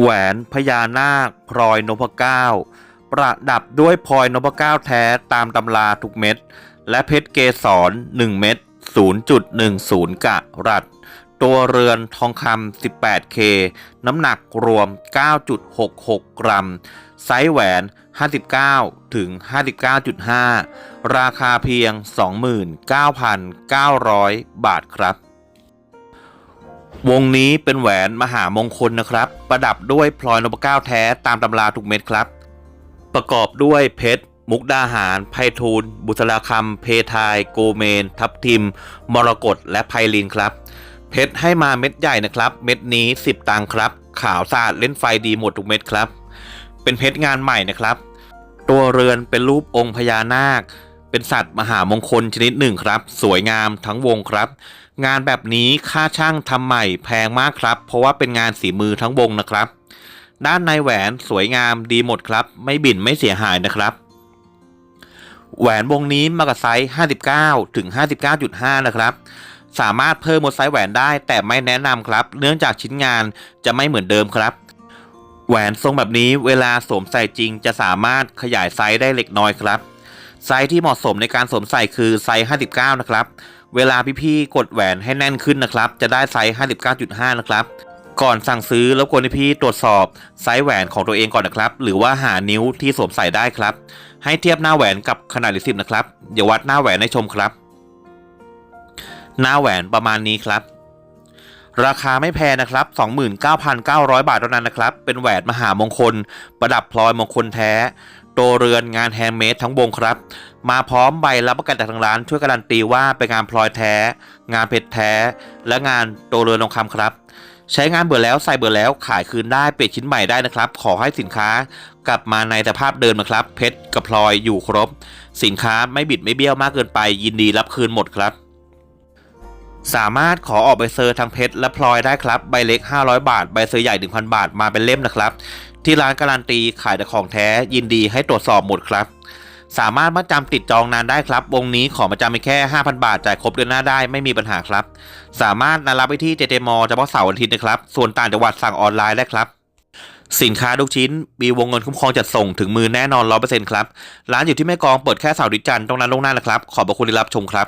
แหวนพญานาคพลอยนพเก้าประดับด้วยพลอยนพเก้าแท้ตามตำราทุกเม็ด และเพชรเกสร1เม็ด0.10 กะรัตตัวเรือนทองคำ 18K น้ำหนักรวม 9.66 กรัม ไซส์แหวน 59 ถึง 59.5 ราคาเพียง 29,900 บาทครับ วงนี้เป็นแหวนมหามงคลนะครับ ประดับด้วยพลอยนพเก้าแท้ตามตำราทุกเม็ดครับ ประกอบด้วยเพชร มุกดาหาร ไพฑูรย์บุษราคำเพทาย โกเมน ทับทิม มรกตและไพลินครับ เพชรให้มาเม็ดใหญ่นะครับ เม็ดนี้ 10 ตังค์ครับ ขาวสะอาดเล่นไฟดีหมดทุกเม็ดครับ เป็นเพชรงานใหม่นะครับ ตัวเรือนเป็นรูปองค์พญานาค เป็นสัตว์มหามงคลชนิดหนึ่งครับ สวยงามทั้งวงครับ งานแบบนี้ค่าช่างทำใหม่แพงมากครับ เพราะว่าเป็นงานสีมือทั้งวงนะครับ ด้านในแหวนสวยงามดีหมดครับ ไม่บิ่นไม่เสียหายนะครับ แหวนวงนี้มากับไซส์ 59 ถึง 59.5 นะครับ สามารถเพิ่มหมดไซส์แหวนได้แต่ไม่แนะนำครับ เนื่องจากชิ้นงานจะไม่เหมือนเดิมครับแหวนทรงแบบนี้เวลาสวมใส่จริงจะสามารถขยายไซส์ได้เล็กน้อยครับ ไซส์ที่เหมาะสมในการสวมใส่คือไซส์ 59 นะครับ เวลาพี่ๆกดแหวนให้แน่นขึ้นนะครับ จะได้ไซส์ 59.5 นะครับ ก่อนสั่งซื้อแล้วกวนพี่ตรวจสอบไซส์แหวนของตัวเองก่อนนะครับ หรือว่าหานิ้วที่สวมใส่ได้ครับ ให้เทียบหน้าแหวนกับขนาดลิสิบนะครับเดี๋ยววัดหน้าแหวนให้ชมครับ หน้าแหวนประมาณนี้ครับราคาไม่แพงนะครับ 29,900 บาทเท่านั้นนะครับ เป็นแหวนมหามงคล ประดับพลอยมงคลแท้ตัวเรือนงานแฮนด์เมดทั้งวงครับ มาพร้อมใบรับประกันจากทางร้านช่วยการันตีว่าเป็นงานพลอยแท้ งานเพชรแท้ และงานตัวเรือนทองคำครับ ใช้งานเบื่อแล้วใส่เบื่อแล้วขายคืนได้เปลี่ยนชิ้นใหม่ได้นะครับ ขอให้สินค้ากลับมาในสภาพเดิมนะครับ เพชรกับพลอยอยู่ครบ สินค้าไม่บิดไม่เบี้ยวมากเกินไป ยินดีรับคืนหมดครับ สามารถขอออกใบเซอร์ทางเพชรและพลอยได้ครับ ใบเล็ก 500 บาท ใบเซอร์ใหญ่ 1,000 บาทมาเป็นเล่มนะครับ ที่ร้านการันตีขายแต่ของแท้ยินดีให้ตรวจสอบหมดครับ สามารถมาจำติดจองนานได้ครับ วงนี้ขอมาจำไปแค่ 5,000 บาทจ่ายครบเดือนหน้าได้ไม่มีปัญหาครับ สามารถนัดรับไปที่เจเจมอเฉพาะเสาร์อาทิตย์นะครับ ส่วนต่างจังหวัดสั่งออนไลน์ได้ครับสินค้าทุกชิ้น มีวงเงินคุ้มครองจัดส่งถึงมือแน่นอน100%ครับ ร้านอยู่ที่แม่กองเปิดแค่เสาร์อาทิจันทร์ตรงนั้นลงหน้านะครับ ขอบพระคุณที่รับชมครับ